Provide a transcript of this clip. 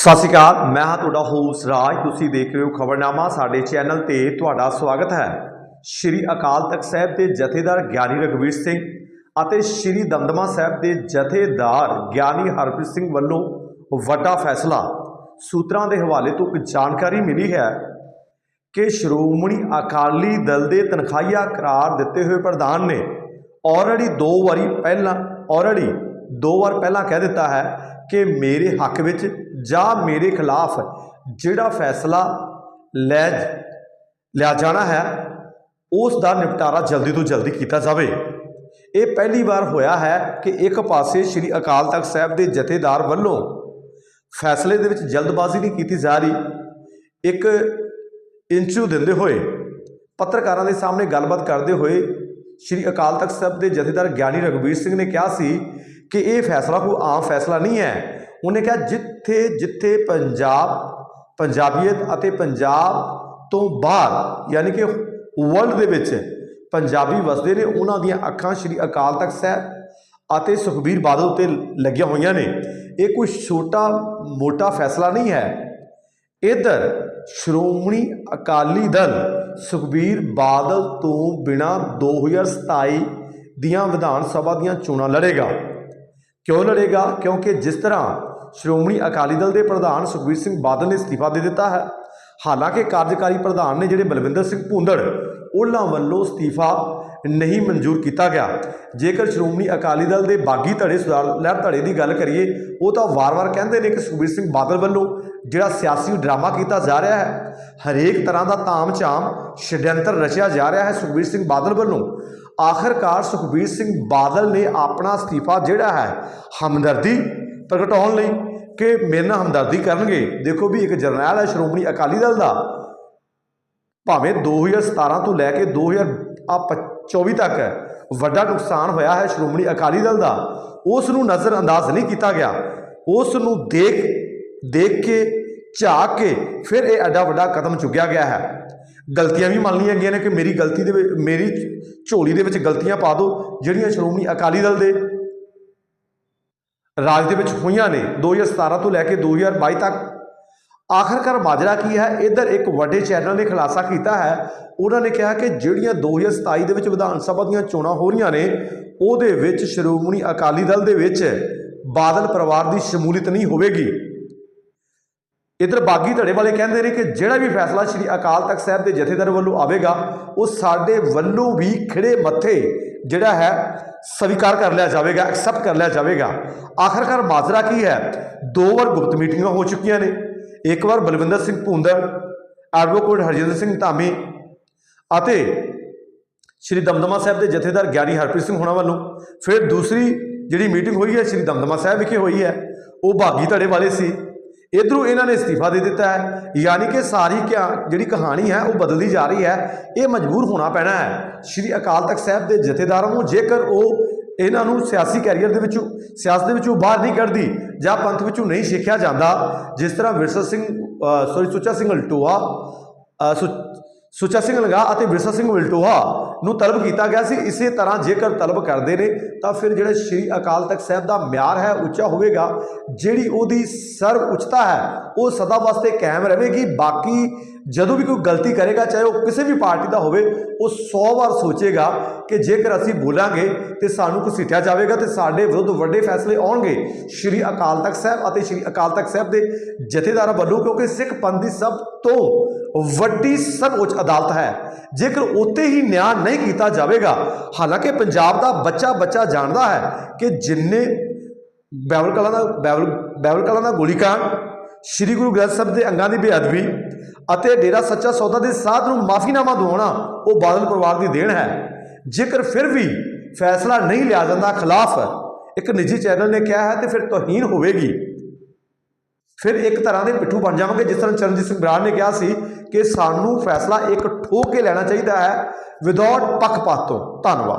ਸਤਿ ਸ਼੍ਰੀ ਅਕਾਲ, ਮੈਂ ਹਾਂ ਤੁਹਾਡਾ ਹੋਸਟ ਰਾਜ। ਤੁਸੀਂ ਦੇਖ ਰਹੇ ਹੋ ਖਬਰਨਾਮਾ, ਸਾਡੇ ਚੈਨਲ ਤੇ ਤੁਹਾਡਾ ਸਵਾਗਤ ਹੈ। ਸ਼੍ਰੀ ਅਕਾਲ ਤਖਤ ਸਾਹਿਬ ਦੇ ਜਥੇਦਾਰ ਗਿਆਨੀ ਰਘਵੀਰ ਸਿੰਘ ਅਤੇ ਸ਼੍ਰੀ ਦਮਦਮਾ ਸਾਹਿਬ ਦੇ ਜਥੇਦਾਰ ਗਿਆਨੀ ਹਰਪ੍ਰੀਤ ਸਿੰਘ ਵੱਲੋਂ ਵੱਡਾ ਫੈਸਲਾ। ਸੂਤਰਾਂ ਦੇ ਹਵਾਲੇ ਤੋਂ ਇੱਕ ਜਾਣਕਾਰੀ ਮਿਲੀ ਹੈ ਕਿ ਸ਼੍ਰੋਮਣੀ ਅਕਾਲੀ ਦਲ ਦੇ ਤਨਖਾਹੀਆ ਕਰਾਰ ਦਿੱਤੇ ਹੋਏ ਪ੍ਰਧਾਨ ਨੇ ਆਲਰੇਡੀ ਦੋ ਵਾਰੀ ਪਹਿਲਾਂ ਆਲਰੇਡੀ ਦੋ ਵਾਰ ਪਹਿਲਾਂ ਕਹਿ ਦਿੱਤਾ ਹੈ ਕਿ ਮੇਰੇ ਹੱਕ ਵਿੱਚ ਜਾਂ ਮੇਰੇ ਖਿਲਾਫ ਜਿਹੜਾ ਫੈਸਲਾ ਲੈ ਲਿਆ ਜਾਣਾ ਹੈ, ਉਸ ਦਾ ਨਿਪਟਾਰਾ ਜਲਦੀ ਤੋਂ ਜਲਦੀ ਕੀਤਾ ਜਾਵੇ। ਇਹ ਪਹਿਲੀ ਵਾਰ ਹੋਇਆ ਹੈ ਕਿ ਇੱਕ ਪਾਸੇ ਸ੍ਰੀ ਅਕਾਲ ਤਖਤ ਸਾਹਿਬ ਦੇ ਜਥੇਦਾਰ ਵੱਲੋਂ ਫੈਸਲੇ ਦੇ ਵਿੱਚ ਜਲਦਬਾਜ਼ੀ ਨਹੀਂ ਕੀਤੀ ਜਾ ਰਹੀ। ਇੱਕ ਇੰਟਰਵਿਊ ਦਿੰਦੇ ਹੋਏ ਪੱਤਰਕਾਰਾਂ ਦੇ ਸਾਹਮਣੇ ਗੱਲਬਾਤ ਕਰਦੇ ਹੋਏ ਸ੍ਰੀ ਅਕਾਲ ਤਖਤ ਸਾਹਿਬ ਦੇ ਜਥੇਦਾਰ ਗਿਆਨੀ ਰਘਬੀਰ ਸਿੰਘ ਨੇ ਕਿਹਾ ਸੀ ਕਿ ਇਹ ਫੈਸਲਾ ਕੋਈ ਆਮ ਫੈਸਲਾ ਨਹੀਂ ਹੈ। ਉਹਨੇ ਕਿਹਾ, ਜਿੱਥੇ ਜਿੱਥੇ ਪੰਜਾਬ, ਪੰਜਾਬੀਅਤ ਅਤੇ ਪੰਜਾਬ ਤੋਂ ਬਾਹਰ, ਯਾਨੀ ਕਿ ਵਰਲਡ ਦੇ ਵਿੱਚ ਪੰਜਾਬੀ ਵਸਦੇ ਨੇ, ਉਹਨਾਂ ਦੀਆਂ ਅੱਖਾਂ ਸ੍ਰੀ ਅਕਾਲ ਤਖਤ ਸਾਹਿਬ ਅਤੇ ਸੁਖਬੀਰ ਬਾਦਲ ਉੱਤੇ ਲੱਗੀਆਂ ਹੋਈਆਂ ਨੇ। ਇਹ ਕੋਈ ਛੋਟਾ, ਮੋਟਾ ਫੈਸਲਾ ਨਹੀਂ ਹੈ। ਇਧਰ ਸ਼੍ਰੋਮਣੀ ਅਕਾਲੀ ਦਲ ਸੁਖਬੀਰ ਬਾਦਲ ਤੋਂ ਬਿਨਾ 2027 ਦੀਆਂ ਵਿਧਾਨ ਸਭਾ ਦੀਆਂ ਚੋਣਾਂ ਲੜੇਗਾ। ਕਿਉਂ ਲੜੇਗਾ? ਕਿਉਂਕਿ ਜਿਸ ਤਰ੍ਹਾਂ ਸ਼੍ਰੋਮਣੀ ਅਕਾਲੀ ਦਲ ਦੇ ਪ੍ਰਧਾਨ ਸੁਖਬੀਰ ਸਿੰਘ ਬਾਦਲ ਨੇ ਅਸਤੀਫਾ ਦੇ ਦਿੱਤਾ ਹੈ, ਹਾਲਾਂਕਿ ਕਾਰਜਕਾਰੀ ਪ੍ਰਧਾਨ ਨੇ ਜਿਹੜੇ ਬਲਵਿੰਦਰ ਸਿੰਘ ਭੁੰਦੜ ਉਹਨਾਂ ਵੱਲੋਂ ਅਸਤੀਫਾ ਨਹੀਂ ਮਨਜ਼ੂਰ ਕੀਤਾ ਗਿਆ। ਜੇਕਰ ਸ਼੍ਰੋਮਣੀ ਅਕਾਲੀ ਦਲ ਦੇ ਬਾਗੀ ਧੜੇ ਸੁਧਾਰ, ਲਹਿਰ ਧੜੇ ਦੀ ਗੱਲ ਕਰੀਏ, ਉਹ ਤਾਂ ਵਾਰ-ਵਾਰ ਕਹਿੰਦੇ ਨੇ ਕਿ ਸੁਖਬੀਰ ਸਿੰਘ ਬਾਦਲ ਵੱਲੋਂ ਜਿਹੜਾ ਸਿਆਸੀ ਡਰਾਮਾ ਕੀਤਾ ਜਾ ਰਿਹਾ ਹੈ, ਹਰੇਕ ਤਰ੍ਹਾਂ ਦਾ ਤਾਮ-ਝਾਮ ਛਡਯੰਤਰ ਰਚਿਆ ਜਾ ਰਿਹਾ ਹੈ ਸੁਖਬੀਰ ਸਿੰਘ ਬਾਦਲ ਵੱਲੋਂ। ਆਖਰਕਾਰ ਸੁਖਬੀਰ ਸਿੰਘ ਬਾਦਲ ਨੇ ਆਪਣਾ ਅਸਤੀਫਾ ਜਿਹੜਾ ਹੈ ਹਮਦਰਦੀ ਪ੍ਰਗਟਾਉਣ ਲਈ ਕਿ ਮੇਰੇ ਨਾਲ ਹਮਦਰਦੀ ਕਰਨਗੇ। ਦੇਖੋ ਵੀ ਇੱਕ ਜਰਨੈਲ ਹੈ, ਸ਼੍ਰੋਮਣੀ ਅਕਾਲੀ ਦਲ ਦਾ। ਭਾਵੇਂ 2017 ਤੋਂ ਲੈ ਕੇ 2024 ਤੱਕ ਵੱਡਾ ਨੁਕਸਾਨ ਹੋਇਆ ਹੈ ਸ਼੍ਰੋਮਣੀ ਅਕਾਲੀ ਦਲ ਦਾ। ਉਸ ਨੂੰ ਨਜ਼ਰ ਅੰਦਾਜ਼ ਨਹੀਂ ਕੀਤਾ ਗਿਆ। ਉਸ ਨੂੰ ਦੇਖ ਦੇਖ ਕੇ, ਝਾਕ ਕੇ ਫਿਰ ਇਹ ਐਡਾ ਵੱਡਾ ਕਦਮ ਚੁੱਕਿਆ ਗਿਆ ਹੈ। ਗਲਤੀਆਂ ਵੀ ਮੰਨ ਲਈਆਂ ਗਈਆਂ ਨੇ ਕਿ ਮੇਰੀ ਗਲਤੀ ਦੇ ਮੇਰੀ ਝੋਲੀ ਦੇ ਵਿੱਚ ਗਲਤੀਆਂ ਪਾ ਦਿਓ ਜਿਹੜੀਆਂ ਸ਼੍ਰੋਮਣੀ ਅਕਾਲੀ ਦਲ ਦੇ ਰਾਜ ਦੇ ਵਿੱਚ ਹੋਈਆਂ ਨੇ 2017 ਤੋਂ ਲੈ ਕੇ 2022 ਤੱਕ। ਆਖਰਕਾਰ ਮਾਜਰਾ ਕੀ ਹੈ? ਇਧਰ ਇੱਕ ਵੱਡੇ ਚੈਨਲ ਨੇ ਖੁਲਾਸਾ ਕੀਤਾ ਹੈ। ਉਹਨਾਂ ਨੇ ਕਿਹਾ ਕਿ ਜਿਹੜੀਆਂ 2027 ਦੇ ਵਿੱਚ ਵਿਧਾਨ ਸਭਾ ਦੀਆਂ ਚੋਣਾਂ ਹੋ ਰਹੀਆਂ ਨੇ, ਉਹਦੇ ਵਿੱਚ ਸ਼੍ਰੋਮਣੀ ਅਕਾਲੀ ਦਲ ਦੇ ਵਿੱਚ ਬਾਦਲ ਪਰਿਵਾਰ ਦੀ ਸ਼ਮੂਲੀਅਤ ਨਹੀਂ ਹੋਵੇਗੀ। ਇਧਰ ਬਾਗੀ ਧੜੇ ਵਾਲੇ ਕਹਿੰਦੇ ਨੇ ਕਿ ਜਿਹੜਾ ਵੀ ਫੈਸਲਾ ਸ੍ਰੀ ਅਕਾਲ ਤਖਤ ਸਾਹਿਬ ਦੇ ਜਥੇਦਾਰ ਵੱਲੋਂ ਆਵੇਗਾ, ਉਹ ਸਾਡੇ ਵੱਲੋਂ ਵੀ ਖਿੜੇ ਮੱਥੇ ਜਿਹੜਾ ਹੈ, ਸਵੀਕਾਰ ਕਰ ਲਿਆ ਜਾਵੇਗਾ ਐਕਸੈਪਟ ਕਰ ਲਿਆ ਜਾਵੇਗਾ। ਆਖਰਕਾਰ ਮਾਜਰਾ ਕੀ ਹੈ? ਦੋ ਵਾਰ ਗੁਪਤ ਮੀਟਿੰਗਾਂ ਹੋ ਚੁੱਕੀਆਂ ਨੇ। ਇੱਕ ਵਾਰ ਬਲਵਿੰਦਰ ਸਿੰਘ ਭੁੰਦੜ ਐਡਵੋਕੇਟ ਹਰਜਿੰਦਰ ਸਿੰਘ ਧਾਮੀ ਅਤੇ ਸ਼੍ਰੀ ਦਮਦਮਾ ਸਾਹਿਬ ਦੇ ਜਥੇਦਾਰ ਗਿਆਨੀ ਹਰਪ੍ਰੀਤ ਸਿੰਘ ਹੋਣਾ ਵੱਲੋਂ। ਫਿਰ ਦੂਸਰੀ ਜਿਹੜੀ ਮੀਟਿੰਗ ਹੋਈ ਹੈ, ਸ਼੍ਰੀ ਦਮਦਮਾ ਸਾਹਿਬ ਵਿਖੇ ਹੋਈ ਹੈ, ਉਹ ਬਾਗੀ ਧੜੇ ਵਾਲੇ ਸੀ। ਇਧਰੋਂ ਇਹਨਾਂ ਨੇ ਅਸਤੀਫਾ ਦੇ ਦਿੱਤਾ ਹੈ। ਯਾਨੀ ਕਿ ਸਾਰੀ ਕਿਆ ਜਿਹੜੀ ਕਹਾਣੀ ਹੈ, ਉਹ ਬਦਲਦੀ ਜਾ ਰਹੀ ਹੈ। ਇਹ ਮਜਬੂਰ ਹੋਣਾ ਪੈਣਾ ਹੈ। ਸ਼੍ਰੀ ਅਕਾਲ ਤਖਤ ਸਾਹਿਬ ਦੇ ਜਥੇਦਾਰਾਂ ਨੂੰ ਜੇਕਰ ਉਹ ਇਹਨਾਂ ਨੂੰ ਸਿਆਸੀ ਕੈਰੀਅਰ ਦੇ ਵਿੱਚੋਂ ਸਿਆਸਤ ਦੇ ਵਿੱਚੋਂ ਬਾਹਰ ਨਹੀਂ ਕੱਢਦੀ ਜਾਂ ਪੰਥ ਵਿੱਚੋਂ ਨਹੀਂ ਸਿੱਖਿਆ ਜਾਂਦਾ, ਜਿਸ ਤਰ੍ਹਾਂ ਵਿਰਸਾ ਸਿੰਘ ਸੋਰੀ ਸੁੱਚਾ ਸਿੰਘ ਅਲਟੋਆ ਸੁ- ਸੁੱਚਾ ਸਿੰਘ ਲਗਾ ਅਤੇ ਵਿਰਸਾ ਸਿੰਘ ਵਿਲਟੋਹਾ ਨੂੰ ਤਲਬ ਕੀਤਾ ਗਿਆ ਸੀ। ਇਸੇ ਤਰ੍ਹਾਂ ਜੇਕਰ ਤਲਬ ਕਰਦੇ ਨੇ, ਤਾਂ ਫਿਰ ਜਿਹੜਾ ਸ਼੍ਰੀ ਅਕਾਲ ਤਖਤ ਸਾਹਿਬ ਦਾ ਮਿਆਰ ਹੈ, ਉੱਚਾ ਹੋਵੇਗਾ। ਜਿਹੜੀ ਉਹਦੀ ਸਰਵ ਉੱਚਤਾ ਹੈ, ਉਹ ਸਦਾ ਵਾਸਤੇ ਕਾਇਮ ਰਹੇਗੀ। ਬਾਕੀ ਜਦੋਂ ਵੀ ਕੋਈ ਗਲਤੀ ਕਰੇਗਾ, ਚਾਹੇ ਉਹ ਕਿਸੇ ਵੀ ਪਾਰਟੀ ਦਾ ਹੋਵੇ, ਉਹ 100 ਵਾਰ ਸੋਚੇਗਾ ਕਿ ਜੇਕਰ ਅਸੀਂ ਬੋਲਾਂਗੇ, ਤੇ ਸਾਨੂੰ ਘਸੀਟਿਆ ਜਾਵੇਗਾ ਤੇ ਸਾਡੇ ਵਿਰੁੱਧ ਵੱਡੇ ਫੈਸਲੇ ਆਉਣਗੇ। ਸ਼੍ਰੀ ਅਕਾਲ ਤਖਤ ਸਾਹਿਬ ਅਤੇ ਸ਼੍ਰੀ ਅਕਾਲ ਤਖਤ ਸਾਹਿਬ ਦੇ ਜਥੇਦਾਰਾਂ ਵੱਲੋਂ, ਕਿਉਂਕਿ ਸਿੱਖ ਪੰਥ ਦੀ ਸਭ ਤੋਂ ਵੱਡੀ ਸਰਵਉੱਚ ਅਦਾਲਤ ਹੈ। ਜੇਕਰ ਉੱਤੇ ਹੀ ਨਿਆਂ ਨਹੀਂ ਕੀਤਾ ਜਾਵੇਗਾ, ਹਾਲਾਂਕਿ ਪੰਜਾਬ ਦਾ ਬੱਚਾ ਬੱਚਾ ਜਾਣਦਾ ਹੈ ਕਿ ਜਿੰਨੇ ਬੈਬਲ ਕਲਾਂ ਦਾ, ਬੈਵਲ ਬੈਬਲ ਕਲਾਂ ਦਾ ਗੋਲੀਕਾਂਡ, ਸ੍ਰੀ ਗੁਰੂ ਗ੍ਰੰਥ ਸਾਹਿਬ ਦੇ ਅੰਗਾਂ ਦੀ ਬੇਅਦਬੀ ਅਤੇ ਡੇਰਾ ਸੱਚਾ ਸੌਦਾ ਦੇ ਸਾਧ ਨੂੰ ਮਾਫੀਨਾਮਾ ਦਿਵਾਉਣਾ ਉਹ ਬਾਦਲ ਪਰਿਵਾਰ ਦੀ ਦੇਣ ਹੈ। ਜੇਕਰ ਫਿਰ ਵੀ ਫੈਸਲਾ ਨਹੀਂ ਲਿਆ ਜਾਂਦਾ ਖਿਲਾਫ, ਇੱਕ ਨਿੱਜੀ ਚੈਨਲ ਨੇ ਕਿਹਾ ਹੈ ਤੇ ਫਿਰ ਤੋਹੀਨ ਹੋਵੇਗੀ। ਫਿਰ ਇੱਕ ਤਰ੍ਹਾਂ ਦੇ ਪਿੱਠੂ ਬਣ ਜਾਵਾਂਗੇ। ਜਿਸ ਤਰ੍ਹਾਂ ਚਰਨਜੀਤ ਸਿੰਘ ਬਰਾੜ ਨੇ ਕਿਹਾ ਸੀ ਕਿ ਸਾਨੂੰ ਫੈਸਲਾ ਇੱਕ ਠੋਕ ਕੇ ਲੈਣਾ ਚਾਹੀਦਾ ਹੈ। ਵਿਦਆਊਟ ਪੱਖਪਾਤ ਤੋਂ ਧੰਨਵਾਦ।